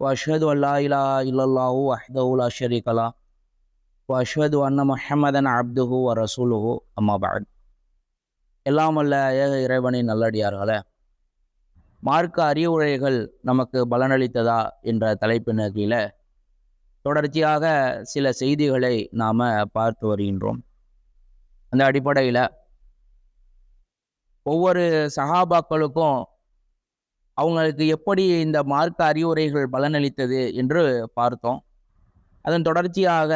وأشهد أن لا إله إلا الله وحده لا شريك له وأشهد أن محمدا عبده ورسوله. எல்லாம் அல்ல ஏக இறைவனின் நல்லடியார்களே மார்க்க அறிவுரைகள் நமக்கு பலனளித்ததா என்ற தலைப்பினர்களில் தொடர்ச்சியாக சில செய்திகளை நாம் பார்த்து வருகின்றோம். அந்த அடிப்படையில் ஒவ்வொரு சகாபாக்களுக்கும் அவங்களுக்கு எப்படி இந்த மார்க்க அறிவுரைகள் பலனளித்தது என்று பார்த்தோம். அதன் தொடர்ச்சியாக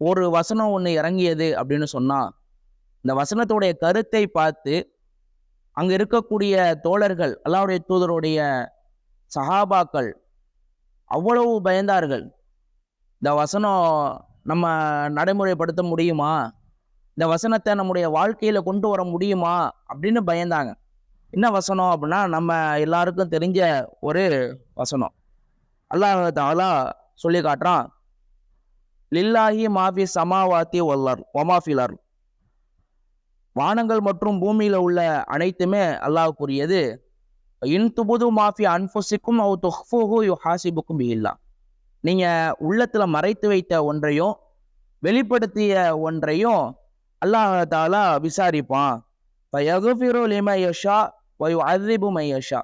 ஒரு வசனம் ஒன்று இறங்கியது அப்படின்னு சொன்னால் இந்த வசனத்துடைய கருத்தை பார்த்து அங்கே இருக்கக்கூடிய தோழர்கள் அல்லாவுடைய தூதருடைய சஹாபாக்கள் அவ்வளவு பயந்தார்கள். இந்த வசனம் நம்ம நடைமுறைப்படுத்த முடியுமா? இந்த வசனத்தை நம்முடைய வாழ்க்கையில் கொண்டு வர முடியுமா? அப்படின்னு பயந்தாங்க. என்ன வசனம் அப்படின்னா நம்ம எல்லாருக்கும் தெரிஞ்ச ஒரு வசனம். அல்லாஹ் தாலா சொல்லி காட்டுறான். லில்லாஹி மாஃபி சமாவாத்தி ஒல்லர் ஒமாஃபிலர் வானங்கள் மற்றும் பூமியில் உள்ள அனைத்துமே அல்லாஹ்க்குரியது இன் துபுது மாஃபி அன்புசிக்கும் அவு தொஹ்ஃபுஹு யு ஹாசிபுக்கும் இல்லா நீங்கள் உள்ளத்தில் மறைத்து வைத்த ஒன்றையும் வெளிப்படுத்திய ஒன்றையும் அல்லாஹ் தாலா விசாரிப்பான். ஃபயகுஃபிரு லிம யஷா வயு அதிபு மையஷா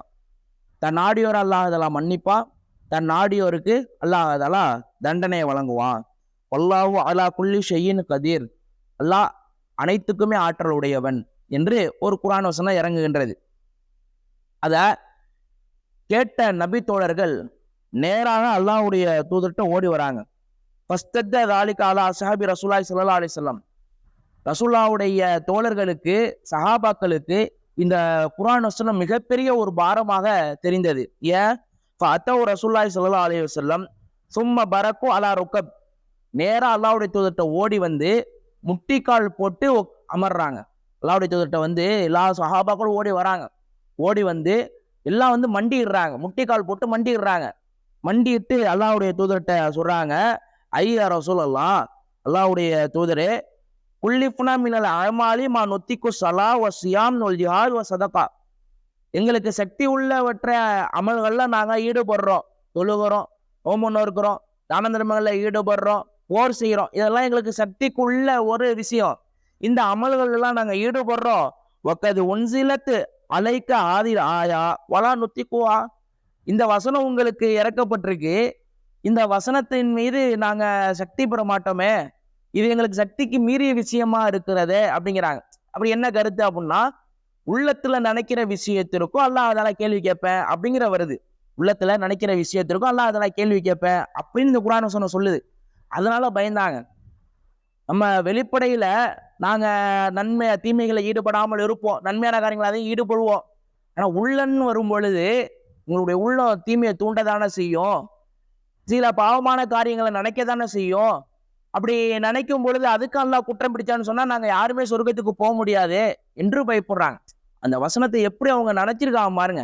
தன் நாடியோர் அல்லாஹதலா மன்னிப்பா. தன் நாடியோருக்கு அல்லாஹதலா தண்டனையை வழங்குவான். வல்லாஹு அலா குல்லி ஷெய்யின் கதீர். அல்லாஹ் அனைத்துக்குமே ஆற்றல் உடையவன் என்று ஒரு குரான் வசனம் இறங்குகின்றது. அதை கேட்ட நபி தோழர்கள் நேராக அல்லாஹ்வுடைய தூதர்கிட்ட ஓடி வராங்க. ஃபஸ்தத்த தாலிக அலா சஹாபி ரசூலாய் சல்லா அலிசல்லாம் ரசூல்லாவுடைய தோழர்களுக்கு சஹாபாக்களுக்கு இந்த குரான் வசனம் மிகப்பெரிய ஒரு பாரமாக தெரிந்தது. ஏன்? அத்தவு ரசூல்லாய் சல்லா அலி வல்லம் சும்ம பரக்கும் அலா ருக்கப். நேராக அல்லாவுடைய தூதர்கிட்ட ஓடி வந்து முட்டிக்கால் போட்டு அமர்றாங்க. அல்லாவுடைய தூதர்கிட்ட வந்து எல்லா சஹாபாக்களும் ஓடி வராங்க. ஓடி வந்து எல்லாம் வந்து மண்டிடுறாங்க முட்டிக்கால் போட்டு மண்டிடுறாங்க மண்டிட்டு அல்லாவுடைய தூதர்கிட்ட சொல்கிறாங்க ஐயா ரசூல் அல்லா அல்லாவுடைய தூதரே குல்லிஃபுனா மினல் அழமாலி மா நொத்திக்கு சலா வ சியாம் நொல் ஜிஹாத் வ சதகா. எங்களுக்கு சக்தி உள்ளவற்றை அமல்களில் நாங்கள் ஈடுபடுறோம். தொழுகிறோம் ஓமன்னு இருக்கிறோம் தான தர்மங்களில் ஈடுபடுறோம் போர் செய்கிறோம். இதெல்லாம் எங்களுக்கு சக்திக்குள்ள ஒரு விஷயம். இந்த அமல்கள் எல்லாம் ஈடுபடுறோம். ஒக்கது ஒன்சிலத்து அலைக்க ஆதிர் ஆயா. வலா நுத்திக்குவா. இந்த வசனம் உங்களுக்கு இறக்கப்பட்டிருக்கு. இந்த வசனத்தின் மீது நாங்கள் சக்தி பெற மாட்டோமே. இது எங்களுக்கு சக்திக்கு மீறிய விஷயமா இருக்கிறது அப்படிங்கிறாங்க. அப்படி என்ன கருத்து அப்படின்னா உள்ளத்துல நினைக்கிற விஷயத்திற்கும் அல்லாஹ் அதெல்லாம் கேள்வி கேட்பேன் அப்படிங்கிற வருது. உள்ளத்துல நினைக்கிற விஷயத்திற்கும் அல்லாஹ் அதெல்லாம் கேள்வி கேட்பேன் அப்படின்னு இந்த குரான சொன்ன சொல்லுது. அதனால பயந்தாங்க. நம்ம வெளிப்படையில நாங்க நன்மை தீமைகளை ஈடுபடாமல் இருப்போம். நன்மையான காரியங்களை அதையும் ஈடுபடுவோம். ஆனா உள்ளன்னு வரும் பொழுது உங்களுடைய உள்ளம் தீமையை தூண்டதானே செய்யும். சில பாவமான காரியங்களை நினைக்க தானே செய்யும். அப்படி நினைக்கும் பொழுது அதுக்கு அல்லாஹ் குற்றம் பிடிச்சான்னு சொன்னால் நாங்கள் யாருமே சொர்க்கத்துக்கு போக முடியாது என்று பயப்படுறாங்க. அந்த வசனத்தை எப்படி அவங்க நினச்சிருக்காங்க பாருங்க.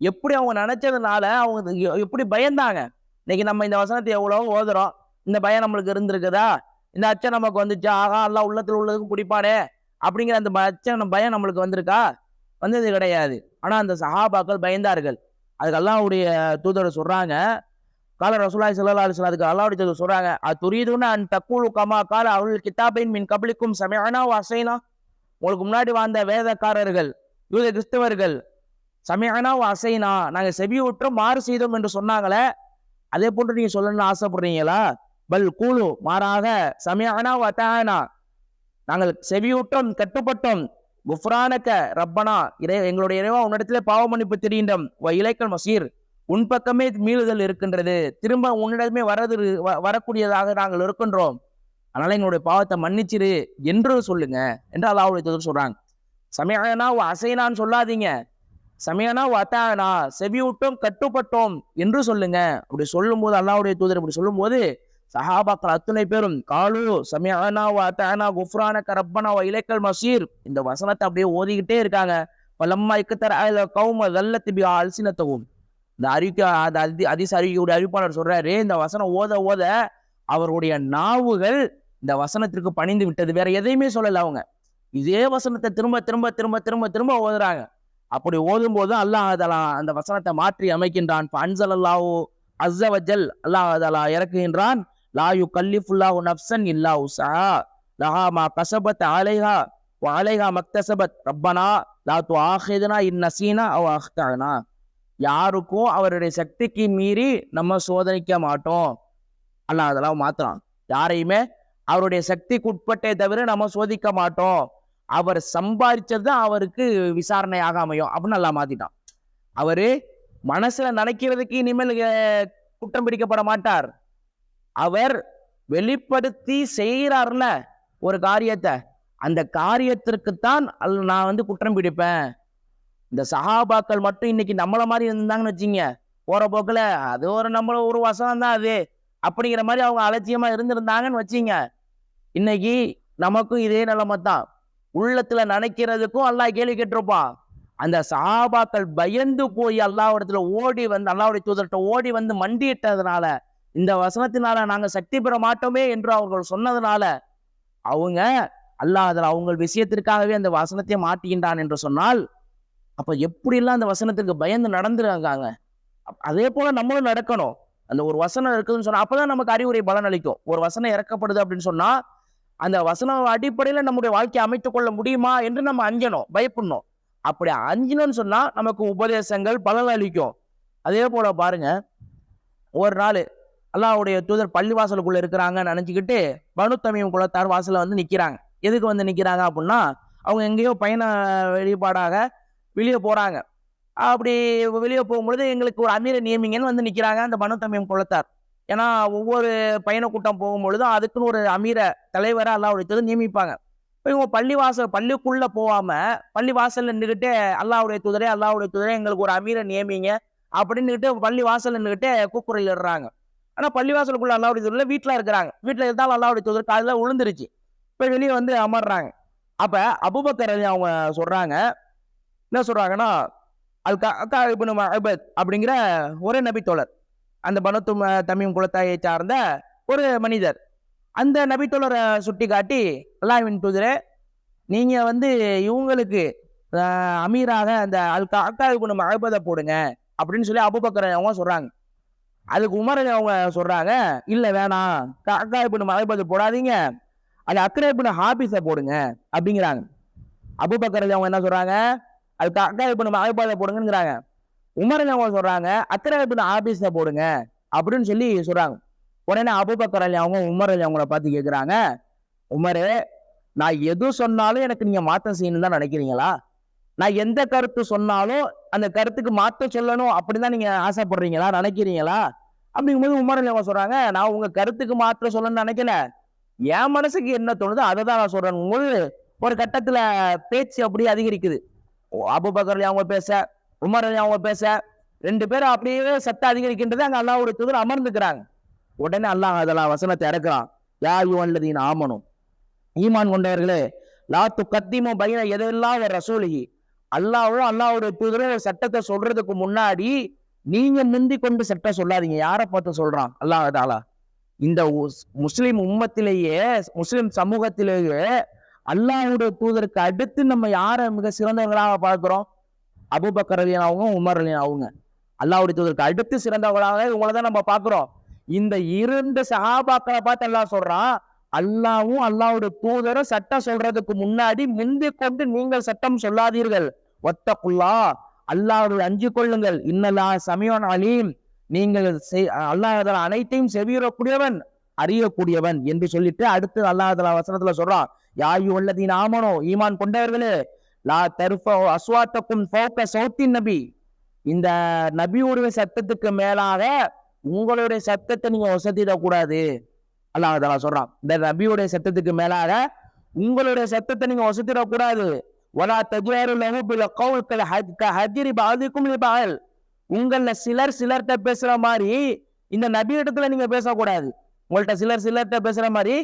எப்படி அவங்க நினச்சதுனால அவங்க எப்படி பயந்தாங்க. இன்னைக்கு நம்ம இந்த வசனத்தை எவ்வளோ ஓதுறோம். இந்த பயம் நம்மளுக்கு இருந்திருக்குதா? இந்த அச்சம் நமக்கு வந்துச்சா? ஆகா எல்லாம் உள்ளத்தில் உள்ளதுக்கும் பிடிப்பானே அப்படிங்கிற அந்த அச்சம் பயம் நம்மளுக்கு வந்திருக்கா? வந்தது கிடையாது. ஆனால் அந்த சஹாபாக்கள் பயந்தார்கள். அதுக்கெல்லாம் அவருடைய தூதர் சொல்கிறாங்க கால ரசூலாய் சல்லா அலைஹி அதுக்கு அல்லாவுடைய தூதர் சொல்றாங்க அத்துரீதுன அன் தக்கூலு கமா கால அவள் கிதாபின் மின் கபலிக்கும் சமையானா அசைனா. உங்களுக்கு முன்னாடி வாழ்ந்த வேதக்காரர்கள் யூத கிறிஸ்தவர்கள் சமையானா அசைனா நாங்கள் செவி விட்டோம் மாறு செய்தோம் என்று சொன்னாங்களே அதே போன்று நீங்கள் சொல்லணும்னு ஆசைப்படுறீங்களா? பல் கூலு மாறாக சமையானா வத்தானா நாங்கள் செவியூட்டம் கட்டுப்பட்டோம். குஃப்ரானக்க ரப்பனா இறை எங்களுடைய இறைவா உன்னிடத்திலே பாவ மன்னிப்பு தெரிகின்றோம் இலைக்கல் மசீர். உன் பக்கமே மீளுதல் இருக்கின்றது. திரும்ப உன்னிடமே வரது வ- வரக்கூடியதாக நாங்கள் இருக்கின்றோம். அதனால எங்களுடைய பாவத்தை மன்னிச்சிரு என்று சொல்லுங்க என்று அல்லாவுடைய தூதர் சொல்றாங்க. சமயனா அசைனான்னு சொல்லாதீங்க. சமயனா வத்தானா செவியூட்டம் கட்டுப்பட்டோம் என்று சொல்லுங்க. அப்படி சொல்லும்போது அல்லாவுடைய தூதர் இப்படி சொல்லும்போது சஹாபாக்கள் அத்துணை பேரும் காலு சமயனா வத்தானா குஃப்ரான கரப்பனா இலைக்கல் மசீர் இந்த வசனத்தை அப்படியே ஓதிக்கிட்டே இருக்காங்க. பலம்மா இக்கத்தர கௌம வெள்ளத்தி அல்சினத்தவும். இந்த அறிக்கை அந்த அதி அதிச அறிக்கையுடைய அறிவிப்பாளர் சொல்றாரு இந்த வசனம் ஓத ஓத அவருடைய நாவுகள் இந்த வசனத்திற்கு பணிந்து விட்டது. வேற எதையுமே சொல்லலை அவங்க. இதே வசனத்தை திரும்ப திரும்ப திரும்ப திரும்ப திரும்ப ஓதுறாங்க. அப்படி ஓதும் போது அல்லாஹ் அதலா அந்த வசனத்தை மாற்றி அமைக்கின்றான். அன்சல் அல்லாஹு அஸ்ஸவஜல் அல்லாஹ் அதலா இறக்குகின்றான். லாயு கல்லிஃபுல்லாஹு நஃப்சன் இல்லா உசா லஹா மா கசபத் அலைஹா அலைஹா மக்தசபத். ரப்பனா லா து ஆஹிதுனா இன் நசீனா அவ் அஹ்தானா. யாருக்கும் அவருடைய சக்திக்கு மீறி நம்ம சோதனைக்க மாட்டோம். அல்ல அதெல்லாம் மாத்திரம் யாரையுமே அவருடைய சக்திக்கு உட்பட்டே தவிர நம்ம சோதிக்க மாட்டோம். அவர் சம்பாதிச்சது தான் அவருக்கு விசாரணையாக அமையும் அப்படின்னு நல்லா மாத்திட்டான். அவரு மனசுல நினைக்கிறதுக்கு இனிமேல் குற்றம் பிடிக்கப்பட மாட்டார். அவர் வெளிப்படுத்தி செய்கிறார்ல ஒரு காரியத்தை. அந்த காரியத்திற்குத்தான் அல் நான் வந்து குற்றம் பிடிப்பேன். இந்த சஹாபாக்கள் மட்டும் இன்னைக்கு நம்மளை மாதிரி இருந்தாங்கன்னு வச்சுங்க. போகிற போக்கில் அது ஒரு நம்மள ஒரு வசனம் தான் அது. அப்படிங்கிற மாதிரி அவங்க அலட்சியமாக இருந்திருந்தாங்கன்னு வச்சுங்க. இன்னைக்கு நமக்கும் இதே நிலைமை தான். உள்ளத்தில் நினைக்கிறதுக்கும் அல்லாஹ் கேள்வி கேட்டிருப்பான் அந்த சஹாபாக்கள் பயந்து போய் அல்லாஹ்விடத்துல ஓடி வந்து அல்லாவுடைய தூதர்கிட்ட ஓடி வந்து மண்டியிட்டதுனால இந்த வசனத்தினால நாங்கள் சக்தி பெற மாட்டோமே என்று அவர்கள் சொன்னதுனால அவங்க அல்லாஹ் அதில் அவங்க விஷயத்திற்காகவே அந்த வசனத்தை மாட்டுகின்றான் என்று சொன்னால் அப்போ எப்படிலாம் அந்த வசனத்துக்கு பயந்து நடந்துருக்காங்க அதே போல் நம்மளும் நடக்கணும். அந்த ஒரு வசனம் இருக்குதுன்னு சொன்னால் அப்போ தான் நமக்கு அறிவுரை பலன் அளிக்கும். ஒரு வசனம் இறக்கப்படுது அப்படின்னு சொன்னால் அந்த வசனம் அடிப்படையில் நம்முடைய வாழ்க்கையை அமைத்து கொள்ள முடியுமா என்று நம்ம அஞ்சணும் பயப்படணும். அப்படி அஞ்சணும்னு சொன்னால் நமக்கு உபதேசங்கள் பலன் அளிக்கும். அதே போல் பாருங்க ஒரு நாள் அல்லாவுடைய தூதர் பள்ளிவாசலுக்குள்ளே இருக்கிறாங்கன்னு நினச்சிக்கிட்டு பனு தமீம் குலத்தார் வாசலில் வந்து நிற்கிறாங்க எதுக்கு வந்து நிற்கிறாங்க அப்படின்னா அவங்க எங்கேயோ பயண வெளிப்பாடாக வெளியே போகிறாங்க அப்படி வெளியே போகும்பொழுது எங்களுக்கு ஒரு அமீரை நியமிங்கன்னு வந்து நிற்கிறாங்க அந்த மனு தம்பியம் குலத்தார் ஏன்னா ஒவ்வொரு பயண கூட்டம் போகும்பொழுதும் அதுக்குன்னு ஒரு அமீரை தலைவரை அல்லாஹ்வுடைய உடைத்தது நியமிப்பாங்க. இப்போ இவங்க பள்ளிவாசல் பள்ளிக்குள்ளே போகாமல் பள்ளிவாசலில் நின்றுக்கிட்டே அல்லாவுடைய துதரே அல்லாவுடைய துதரே எங்களுக்கு ஒரு அமீரை நியமிங்க அப்படின்னுக்கிட்டு பள்ளி வாசலில் நின்றுக்கிட்டே கூக்குரல் இடுறாங்க. ஆனா பள்ளிவாசலுக்குள்ள அல்லாவுடைய துதரில் வீட்டில் இருக்கிறாங்க. வீட்டில் இருந்தாலும் அல்லாவுடைய தூதர் அதில் விழுந்துருச்சு இப்போ வெளியே வந்து அமர்றாங்க. அப்போ அபுபக்கர் அவங்க சொல்கிறாங்க என்ன சொல்கிறாங்கன்னா அல் கா இப்னு அபத் அப்படிங்கிற ஒரே நபித்தோழர். அந்த பனத்து ம- குலத்தாயை சார்ந்த ஒரு மனிதர். அந்த நபித்தோழரை சுட்டி காட்டி அல்லாஹின் தூதரே நீங்கள் வந்து இவங்களுக்கு அமீராக அந்த அல் இப்போ நம்ம அழைப்பதை போடுங்க அப்படின்னு சொல்லி அபுபக்கர் அவங்க சொல்கிறாங்க அதுக்கு உமர் அவங்க சொல்கிறாங்க இல்லை வேணாம். அக்கா இப்படி மலைபது போடாதீங்க. அது அக்கறை இப்போ ஹாபிஸை போடுங்க. அப்படிங்கிறாங்க. அபுபக்கர் அவங்க என்ன சொல்கிறாங்க அதுக்காக தான் இப்போ நம்ம மலைபதை போடுங்கிறாங்க உமர் அலி அவங்க சொல்றாங்க? அக்கறை இப்படி ஹாபிஸை போடுங்க அப்படின்னு சொல்லி சொல்றாங்க. உடனே அபுபக்கர் அலி அவங்க உமர் அலி அவங்கள பார்த்து கேட்குறாங்க உமரே நான் எது சொன்னாலும் எனக்கு நீங்க மாற்றம் செய்யணும் தான் நினைக்கிறீங்களா? நான் எந்த கருத்து சொன்னாலும் அந்த கருத்துக்கு மாற்றம் சொல்லணும் அப்படின்னு தான் நீங்க ஆசைப்படுறீங்களா? நினைக்கிறீங்களா? அப்படிங்கும்போது உமர் அலி அவங்க சொல்றாங்க நான் உங்க கருத்துக்கு மாற்றம் சொல்லணும்னு நினைக்கல. என் மனசுக்கு என்ன தோணுதோ அதை தான் நான் சொல்றேன் ஒரு கட்டத்துல பேச்சு அப்படியே அதிகரிக்குது. அபூபக்கர் அவங்க பேச உமர் அவங்க பேச ரெண்டு பேரும் அப்படியே சத்தம் அதிகரிக்கின்றது அங்கே அல்லாஹ்வுடைய தூதர் அமர்ந்துக்கிறாங்க உடனே அல்லாஹ் அதெல்லாம் வசனத்தை இறக்குறான். யார் யுவன்லதீன் ஆமனும் ஈமான் கொண்டவர்களே லா து கத்திமோ பைன எதெல்லாம் ரசூலிகி அல்லாவும் அல்லாவுடைய தூதரும் ஒரு சட்டத்தை சொல்றதுக்கு முன்னாடி நீங்க முந்தி கொண்டு சட்டம் சொல்லாதீங்க. யாரை பார்த்து சொல்றான்? அல்லாஹ் தாலா. இந்த முஸ்லிம் உம்மத்திலேயே முஸ்லிம் சமூகத்திலேயே அல்லாஹ்வுடைய தூதருக்கு அடுத்து நம்ம யாரை மிக சிறந்தவங்களாக பார்க்கிறோம்? அபுபக்கர் அலி அவங்க உமர் அலி அவங்க தூதருக்கு அடுத்து சிறந்தவர்களாக உங்களை தான் நம்ம பார்க்கிறோம். இந்த இரண்டு சகாபாக்களை பார்த்து அல்லாஹ் சொல்றான் அல்லாவும் அல்லாவுடைய தூதரும் சட்டம் சொல்றதுக்கு முன்னாடி முந்தி கொண்டு நீங்கள் சட்டம் சொல்லாதீர்கள். ஒத்தக்குல்லா அல்லாவுடைய அஞ்சு கொள்ளுங்கள். இன்னலா சமயோன் அலீம். நீங்கள் செய்- அல்லாஹ் அனைத்தையும் செவியுறக்கூடியவன் அறியக்கூடியவன் என்று சொல்லிட்டு அடுத்து அல்லாஹ் வசனத்துல சொல்றான். யாயு உள்ளதீன் ஆமனோ ஈமான் கொண்டவர்களே லா தெருஃபோ அஸ்வாத்தக்கும் ஃபோக்க சௌத்தின் நபி. இந்த நபியுடைய சத்தத்துக்கு மேலாக உங்களுடைய சத்தத்தை நீங்க வசதிடக்கூடாது அல்லாஹ் அதெல்லாம் சொல்றான். இந்த நபியுடைய சத்தத்துக்கு மேலாக உங்களுடைய சத்தத்தை நீங்க வசதிடக்கூடாது ஒரா தஜ்வாரு லஹு பில் கௌல் ஹஜ் க பாதிக்கும் லிபால் உங்கள சிலர் சிலர்கிட்ட பேசுற மாதிரி இந்த நபி இடத்துல நீங்க பேசக்கூடாது. உங்கள்கிட்ட சிலர் சிலர்கிட்ட பேசுற மாதிரி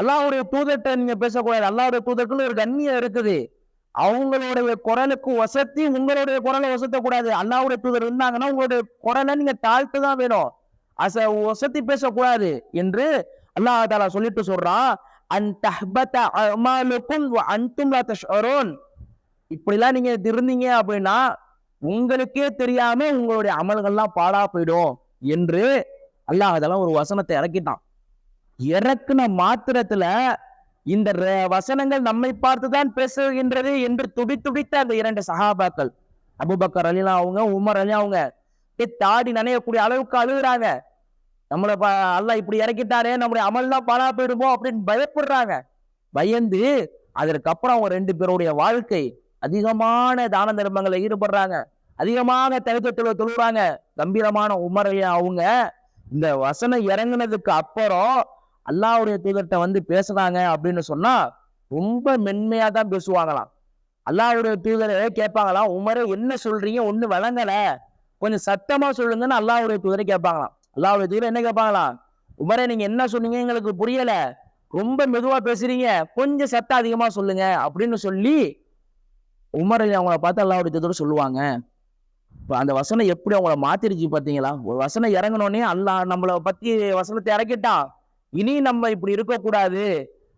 அல்லாவுடைய தூதர்கிட்ட நீங்க பேசக்கூடாது. அல்லாவுடைய தூதருக்குன்னு ஒரு கண்ணியம் இருக்குது. அவங்களுடைய குரலுக்கு வசத்தி உங்களுடைய குரலை வசத்தக்கூடாது. அல்லாவுடைய தூதர் இருந்தாங்கன்னா உங்களுடைய குரலை நீங்க தாழ்த்து தான் வேணும். அச வசத்தி பேசக்கூடாது என்று அல்லாஹ் தாலா சொல்லிட்டு சொல்றான். அன் இப்படிலாம் நீங்க இருந்தீங்க அப்படின்னா உங்களுக்கே தெரியாம உங்களுடைய அமல்கள்லாம் பாடா போயிடும் என்று அல்லாஹ் அதெல்லாம் ஒரு வசனத்தை இறக்கிட்டான். இறக்குன மாத்திரத்துல இந்த வசனங்கள் நம்மை பார்த்துதான் பேசுகின்றது என்று துடி துடித்த அந்த இரண்டு சஹாபாக்கள். அபுபக்கர் அலிலா அவங்க உமர் அலி அவங்க. தாடி நனையக்கூடிய அளவுக்கு அழுகுறாங்க. நம்மளை ப- அல்லாஹ் இப்படி இறக்கிட்டாரே நம்முடைய அமல்லாம் பாலா போயிடுமோ அப்படின்னு பயப்படுறாங்க. பயந்து அதற்கப்புறம் அவங்க ரெண்டு பேருடைய வாழ்க்கை அதிகமான தான தர்மங்களை ஈடுபடுறாங்க. அதிகமாக தனித்தொழில தொழுறாங்க. கம்பீரமான உமரையா அவங்க இந்த வசனம் இறங்குனதுக்கு அப்புறம் அல்லாவுடைய தூதர்கிட்ட வந்து பேசுனாங்க அப்படின்னு சொன்னா ரொம்ப மென்மையா தான் பேசுவாங்களாம். அல்லாவுடைய தூதரே கேட்பாங்களாம் உமரே என்ன சொல்றீங்க? ஒண்ணு வழங்கல. கொஞ்சம் சத்தமா சொல்லுங்கன்னு அல்லாவுடைய தூதரை கேட்பாங்களாம். அல்லாவுடைய தூதர் என்ன கேட்பாங்களாம்? உமரே நீங்க என்ன சொன்னீங்க? எங்களுக்கு புரியல. ரொம்ப மெதுவா பேசுறீங்க. கொஞ்சம் சத்தம் அதிகமா சொல்லுங்க. அப்படின்னு சொல்லி உமரை அவங்கள பார்த்து அல்லாவுடைய தூதர் சொல்லுவாங்க. இப்போ அந்த வசனம் எப்படி அவங்கள மாத்திருச்சு பார்த்தீங்களா ஒரு வசனம் இறங்கினோடனே அல்லாஹ் நம்மளை பற்றி வசனத்தை இறக்கிட்டான். இனி நம்ம இப்படி இருக்கக்கூடாது.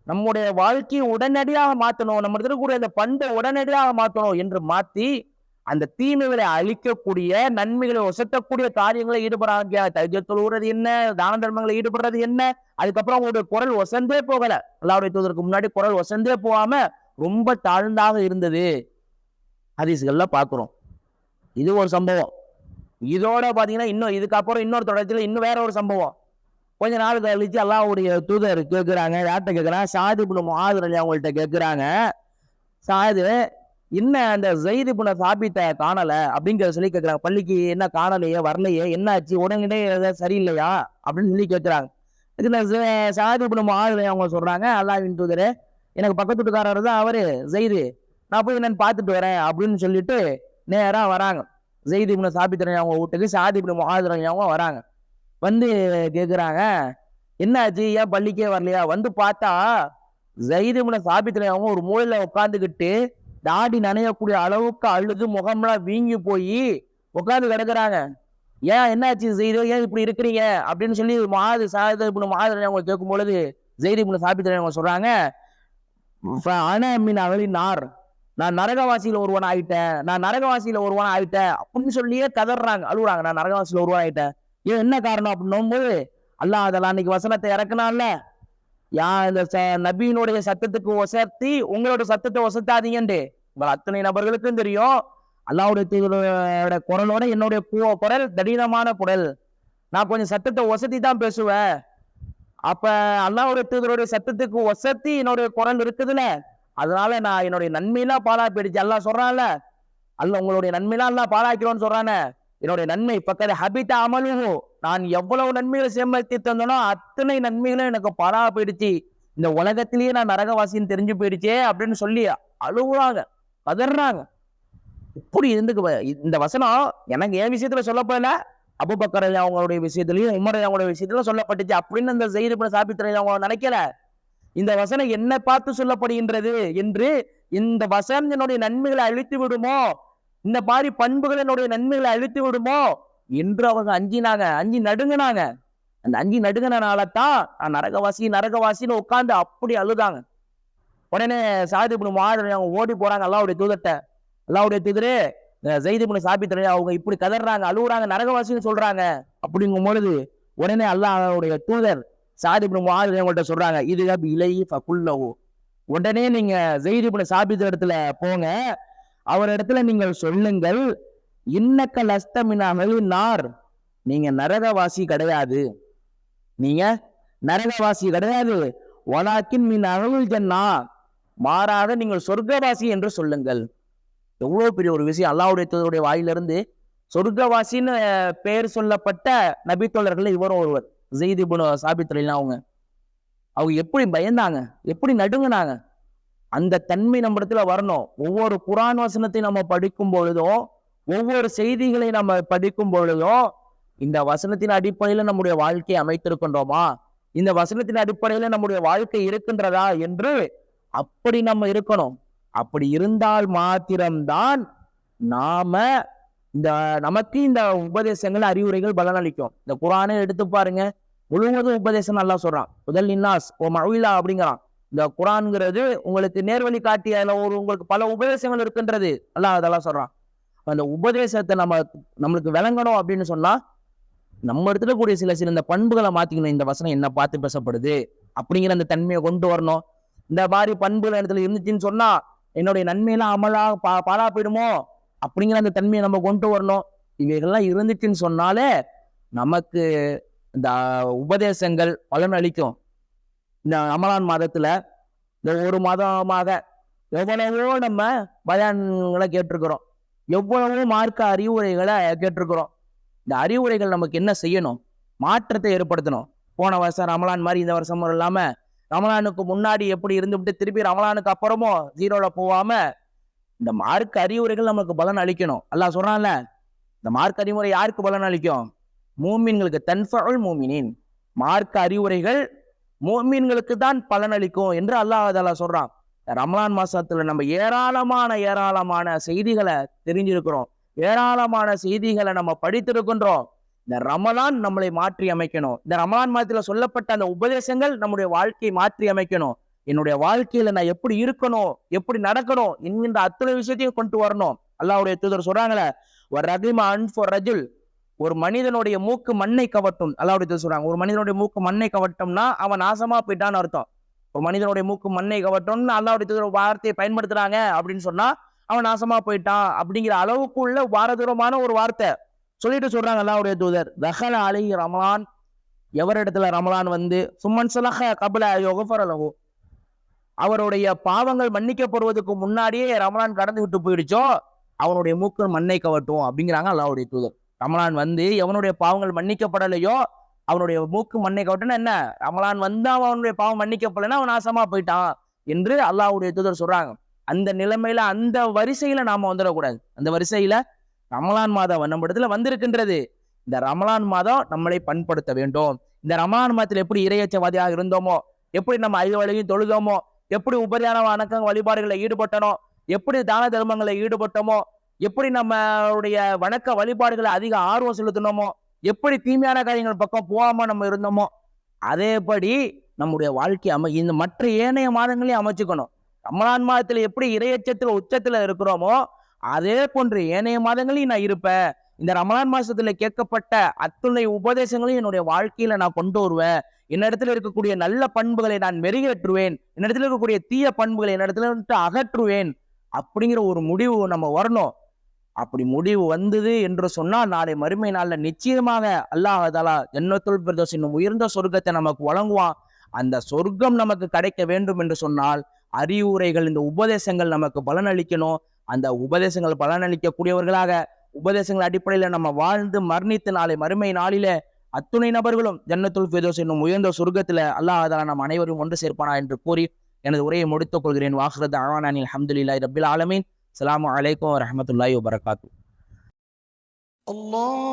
நம்முடைய வாழ்க்கையை உடனடியாக மாற்றணும் நம்ம இருக்கக்கூடிய அந்த பண்பை உடனடியாக மாற்றணும் என்று மாற்றி அந்த தீமைகளை அழிக்கக்கூடிய நன்மைகளை ஒசத்தக்கூடிய காரியங்களை ஈடுபடாங்க தஜ என்ன? தான தர்மங்களை ஈடுபடுறது என்ன? அதுக்கப்புறம் அவங்களுடைய குரல் ஒசந்தே போகல. அல்லாவுடைய தூதருக்கு முன்னாடி குரல் ஒசந்தே போகாம ரொம்ப தாழ்ந்தாக இருந்தது. ஹதீஸ்கள்லாம் பார்க்குறோம். இது ஒரு சம்பவம். இதோட பார்த்தீங்கன்னா இன்னும் இதுக்கப்புறம் இன்னொரு தொடர்ச்சியில இன்னும் வேற ஒரு சம்பவம். கொஞ்ச நாள் கழிச்சு அல்லாவுடைய தூதர் கேட்குறாங்க யார்கிட்ட கேட்குறாங்க சாதி புன மாதிரி அவங்கள்ட்ட கேட்குறாங்க சாது என்ன அந்த ஜெயிது புன சாபித்த காணலை அப்படிங்கிறத சொல்லி கேட்குறாங்க பள்ளிக்கு என்ன காணலையே வரலையே என்ன ஆச்சு உடனே ஏதாவது சரியில்லையா? அப்படின்னு சொல்லி கேட்குறாங்க இதுக்கு ஜெ- சாதி புன மாதிரி அவங்க சொல்கிறாங்க அல்லாஹ்வின் தூதர் எனக்கு பக்கத்து வீட்டுக்காரர் தான் அவர் ஜெயிது. நான் போய் என்னன்னு பார்த்துட்டு வரேன் அப்படின்னு சொல்லிட்டு நேராக வராங்க. ஜெயிது புன சாபித்திரன் அவங்க வீட்டுக்கு சாதி புன மாதிரி அவங்க வராங்க. வந்து கேட்குறாங்க என்னாச்சு? ஏன் பள்ளிக்கே வரலையா? வந்து பார்த்தா ஜெயிதுமுன சாபித்துல அவங்க ஒரு மூலையில உட்காந்துக்கிட்டு தாடி நனையக்கூடிய அளவுக்கு அழுது முகம்லாம் வீங்கி போய் உட்காந்து கிடக்குறாங்க. ஏன் என்னாச்சு ஜெயிது? ஏன் இப்படி இருக்கிறீங்க? அப்படின்னு சொல்லி மாது சாத இப்படி மாதிரி அவங்க கேட்கும் பொழுது ஜெயிதுமுன சாபித்திர அவங்க சொல்றாங்க அனமின் அவளி நார். நான் நரகவாசியில ஒருவன் ஆயிட்டேன் நான் நரகவாசியில ஒருவன் ஆயிட்டேன் அப்படின்னு சொல்லியே கதறாங்க அழுகுறாங்க நான் நரகவாசியில ஒருவன் ஆயிட்டேன் ஏன் என்ன காரணம் அப்படின்னும் போது அல்லாஹ் அதெல்லாம் அன்னைக்கு வசனத்தை இறக்குனான்ல யா இந்த ச- நபியினுடைய சத்தத்துக்கு ஒசத்தி உங்களோட சத்தத்தை ஒசத்தாதீங்கன்ட்டு உங்கள் அத்தனை நபர்களுக்கும் தெரியும். அல்லாவுடைய குரலோட என்னுடைய கு- குரல் தடினமான குரல். நான் கொஞ்சம் சத்தத்தை ஒசத்தி தான் பேசுவேன். அப்ப அல்லாவுடைய தூதருடைய சத்தத்துக்கு ஒசத்தி என்னுடைய குரல் இருக்குதுல்ல அதனால நான் என்னுடைய நன்மையெல்லாம் பாழா போயிடுச்சு எல்லாம் சொல்றான்ல அல்ல உங்களுடைய நன்மையெல்லாம் எல்லாம் பாழாக்கிறோன்னு சொல்றானே. என்னுடைய நன்மை பக்கத்து ஹபித்த அமலும் நான் எவ்வளவு நன்மைகளை சேமித்து தந்தனோ அத்தனை நன்மைகளும் எனக்கு பாழா போயிடுச்சு. இந்த உலகத்திலேயே நான் நரகவாசின்னு தெரிஞ்சு போயிடுச்சே அப்படின்னு சொல்லி அழுகுறாங்க கதறாங்க. இப்படி இருந்துக்கு இந்த வசனம் எனக்கு என் விஷயத்துல சொல்லப்படல. அபுபக்கர் அவங்களுடைய விஷயத்திலையும் உமர் அவங்களுடைய விஷயத்திலும் சொல்லப்பட்டுச்சு. அப்படின்னு அந்த செய்தி சாபித்திரை அவங்க நினைக்கல. இந்த வசனம் என்ன பார்த்து சொல்லப்படுகின்றது என்று இந்த வசனம் என்னுடைய நன்மைகளை அழித்து விடுமோ? இந்த மாதிரி பண்புகள் என்னுடைய நன்மைகளை அழித்து விடுமோ? என்று அவங்க அஞ்சினாங்க. அஞ்சி நடுங்கினாங்க. அந்த அஞ்சி நடுங்கினால தான் நான் நரகவாசி நரகவாசின்னு உட்காந்து அப்படி அழுதாங்க. உடனே சாதிபுனு மாடு அவங்க ஓடி போறாங்க அல்லாவுடைய தூதத்தை அல்லாவுடைய தூதரே ஜெயிதுபுனு சாபித்திரையா அவங்க இப்படி கதறாங்க அழுகுறாங்க நரகவாசின்னு சொல்றாங்க. அப்படிங்கும் பொழுது உடனே அல்லாவுடைய தூதர் சாதிபுனு மாடு அவங்கள்ட்ட சொல்றாங்க இது இலை ஃபகுல்லஹு உடனே நீங்க ஜெயிதுபுனு சாபித்த இடத்துல போங்க. அவரிடத்துல நீங்கள் சொல்லுங்கள். இன்னக்க லஸ்தமினாமல் நார். நீங்க நரகவாசி கிடையாது. நீங்க நரகவாசி கிடையாது. ஒலாக்கின் மின் அருள் ஜன்னா. மாறாத நீங்கள் சொர்க்கவாசி என்று சொல்லுங்கள். எவ்வளோ பெரிய ஒரு விஷயம். அல்லாவுடைய தூதருடைய வாயிலிருந்து சொர்க்கவாசின்னு பெயர் சொல்லப்பட்ட நபித்தோழர்கள் இவரும் ஒருவர். ஜெய்தி புனு சாபித்துலாம் அவங்க அவங்க எப்படி பயந்தாங்க? எப்படி நடுங்கினாங்க? அந்த தன்மை நம்ம இடத்துல வரணும். ஒவ்வொரு குரான் வசனத்தை நம்ம படிக்கும் பொழுதும் ஒவ்வொரு செய்திகளை நம்ம படிக்கும் பொழுதும் இந்த வசனத்தின் அடிப்படையில நம்முடைய வாழ்க்கையை அமைத்திருக்கின்றோமா? இந்த வசனத்தின் அடிப்படையில நம்முடைய வாழ்க்கை இருக்கின்றதா என்று அப்படி நம்ம இருக்கணும். அப்படி இருந்தால் மாத்திரம்தான் நாம இந்த நமக்கு இந்த உபதேசங்கள் அறிவுரைகள் பலனளிக்கும் இந்த குரானை எடுத்து பாருங்க. முழுவதும் உபதேசம் நல்லா சொல்றான். முதல் இன்னாஸ் ஓ மழிலா அப்படிங்கிறான். இந்த குரான்ங்கிறது உங்களுக்கு நேர்வழி காட்டி அதில் ஒரு உங்களுக்கு பல உபதேசங்கள் இருக்குன்றது. எல்லாம் அதெல்லாம் சொல்கிறான் அந்த உபதேசத்தை நம்ம நம்மளுக்கு விளங்கணும் அப்படின்னு சொன்னால் நம்ம இடத்துல சில சில இந்த பண்புகளை மாற்றிக்கணும் இந்த வசனம் என்ன பார்த்து பேசப்படுது அப்படிங்கிற அந்த தன்மையை கொண்டு வரணும். இந்த மாதிரி பண்புகள் இடத்துல இருந்துச்சுன்னு சொன்னால் என்னுடைய நன்மையெல்லாம் அமலாக பா பாலா போயிடுமோ அப்படிங்கிற அந்த தன்மையை நம்ம கொண்டு வரணும். இவைகள்லாம் இருந்துச்சுன்னு சொன்னாலே நமக்கு இந்த உபதேசங்கள் பலன் அளிக்கும் இந்த ரமலான் மாதத்தில் இந்த ஒரு மாதமாக எவ்வளவோ நம்ம பயான்களை கேட்டிருக்கிறோம். எவ்வளவோ மார்க்க அறிவுரைகளை கேட்டிருக்கிறோம். இந்த அறிவுரைகள் நமக்கு என்ன செய்யணும்? மாற்றத்தை ஏற்படுத்தணும். போன வருஷம் ரமலான் மாதிரி இந்த வருஷமும் இல்லாமல் ரமலானுக்கு முன்னாடி எப்படி இருந்துவிட்டு திருப்பி ரமலானுக்கு அப்புறமும் ஜீரோவில் போகாமல் இந்த மார்க் அறிவுரைகள் நமக்கு பலன் அளிக்கணும். அல்லா சொல்கிறான்ல இந்த மார்க் அறிவுரை யாருக்கு பலன் அளிக்கும்? மூமின்களுக்கு தன்ஃபுல் மூமினின். மார்க்க அறிவுரைகள் மோமீன்களுக்கு தான் பலன் அளிக்கும் என்று அல்லாஹ் தாலா சொல்றான். ரமலான் மாசத்துல நம்ம ஏராளமான ஏராளமான செய்திகளை தெரிஞ்சிருக்கிறோம். ஏராளமான செய்திகளை நம்ம படித்திருக்கின்றோம். இந்த ரமலான் நம்மளை மாற்றி அமைக்கணும். இந்த ரமலான் மாதத்துல சொல்லப்பட்ட அந்த உபதேசங்கள் நம்முடைய வாழ்க்கையை மாற்றி அமைக்கணும். என்னுடைய வாழ்க்கையில நான் எப்படி இருக்கணும் எப்படி நடக்கணும் என்கின்ற அத்தனை விஷயத்தையும் கொண்டு வரணும். அல்லாஹ்வுடைய தூதர் சொல்றாங்களே ஒரு ரகிமா அன்ஃபோர் ரஜுல். ஒரு மனிதனுடைய மூக்கு மண்ணை கவட்டும். அல்லாவுடைய சொல்றாங்க ஒரு மனிதனுடைய மூக்கு மண்ணை கவட்டம்னா அவன் நாசமா போயிட்டான்னு அர்த்தம். ஒரு மனிதனுடைய மூக்கு மண்ணை கவட்டம்னு அல்லாவுடைய வார்த்தையை பயன்படுத்துறாங்க அப்படின்னு சொன்னா அவன் நாசமா போயிட்டான் அப்படிங்கிற அளவுக்குள்ள வாரதூரமான ஒரு வார்த்தை சொல்லிட்டு சொல்றாங்க அல்லாவுடைய தூதர். தஹல அலை ரமலான் எவரிடத்துல ரமலான் வந்து? சும்மன் சலஹ கபல யோகஃபரலகு அவருடைய பாவங்கள் மன்னிக்கப்படுவதற்கு முன்னாடியே ரமலான் கடந்து விட்டு போயிடுச்சோ அவனுடைய மூக்கு மண்ணை கவட்டும் அப்படிங்கிறாங்க அல்லாவுடைய தூதர். ரமலான் வந்து எவனுடைய பாவங்கள் மன்னிக்கப்படலையோ அவனுடைய மூக்கு மண்ணை கவட்டும்னா என்ன? ரமலான் வந்து அவனுடைய பாவம் மன்னிக்கப்படலைன்னா அவன் நாசமா போயிட்டான் என்று அல்லாஹுடைய தூதர் சொல்றாங்க. அந்த நிலைமையில அந்த வரிசையில நாம வந்துடக்கூடாது. அந்த வரிசையில ரமலான் மாதம் நம்ம இடத்துல வந்திருக்கின்றது. இந்த ரமலான் மாதம் நம்மளை பண்படுத்த வேண்டும். இந்த ரமலான் மாதத்தில் எப்படி இரையச்சவாதியாக இருந்தோமோ எப்படி நம்ம ஐந்து வழியும் தொழுதோமோ எப்படி உபரியான வணக்க வழிபாடுகளை ஈடுபட்டனோ எப்படி தான தர்மங்களை ஈடுபட்டோமோ எப்படி நம்மளுடைய வணக்க வழிபாடுகளை அதிக ஆர்வம் செலுத்தினோமோ எப்படி தீமையான காரியங்கள் பக்கம் போகாம நம்ம இருந்தோமோ அதேபடி நம்முடைய வாழ்க்கை அமை இந்த மற்ற ஏனைய மாதங்களையும் அமைச்சுக்கணும். ரமலான் மாதத்தில் எப்படி இறையச்சத்தில் உச்சத்தில் இருக்கிறோமோ அதே போன்று ஏனைய மாதங்களையும் நான் இருப்பேன். இந்த ரமலான் மாசத்துல கேட்கப்பட்ட அத்துணை உபதேசங்களையும் என்னுடைய வாழ்க்கையில நான் கொண்டு வருவேன். என்னிடத்துல இருக்கக்கூடிய நல்ல பண்புகளை நான் மெருகேற்றுவேன். என்னிடத்துல இருக்கக்கூடிய தீய பண்புகளை என்னிடத்துல இருந்து அகற்றுவேன். அப்படிங்கிற ஒரு முடிவு நம்ம வரணும். அப்படி முடிவு வந்தது என்று சொன்னால் நாளை மறுமை நாளில் நிச்சயமாக அல்லாஹ் தாலா ஜன்னத்துல் பிரதோஸ் என்னும் உயர்ந்த சொர்க்கத்தை நமக்கு வழங்குவான். அந்த சொர்க்கம் நமக்கு கிடைக்க வேண்டும் என்று சொன்னால் அறிவுரைகள் இந்த உபதேசங்கள் நமக்கு பலனளிக்கணும். அந்த உபதேசங்கள் பலனளிக்கக்கூடியவர்களாக உபதேசங்கள் அடிப்படையில் நம்ம வாழ்ந்து மரணித்து நாளை மறுமை நாளில அத்துணை நபர்களும் ஜன்னத்துல் ஃபிதோஸ் என்னும் உயர்ந்த சொர்க்கத்தில் அல்லாஹ் தாலா நம் அனைவரும் ஒன்று சேர்ப்பானா என்று கூறி எனது உரையை முடித்துக் கொள்கிறேன். வாஹ்ரத் அவானானி அல்ஹம்துலில்லாஹி ரபில் ஆலமீன். அஸ்லாம் அலைக்கும் வரமத்துல்லாஹி வபரகாத்து அல்லாஹ்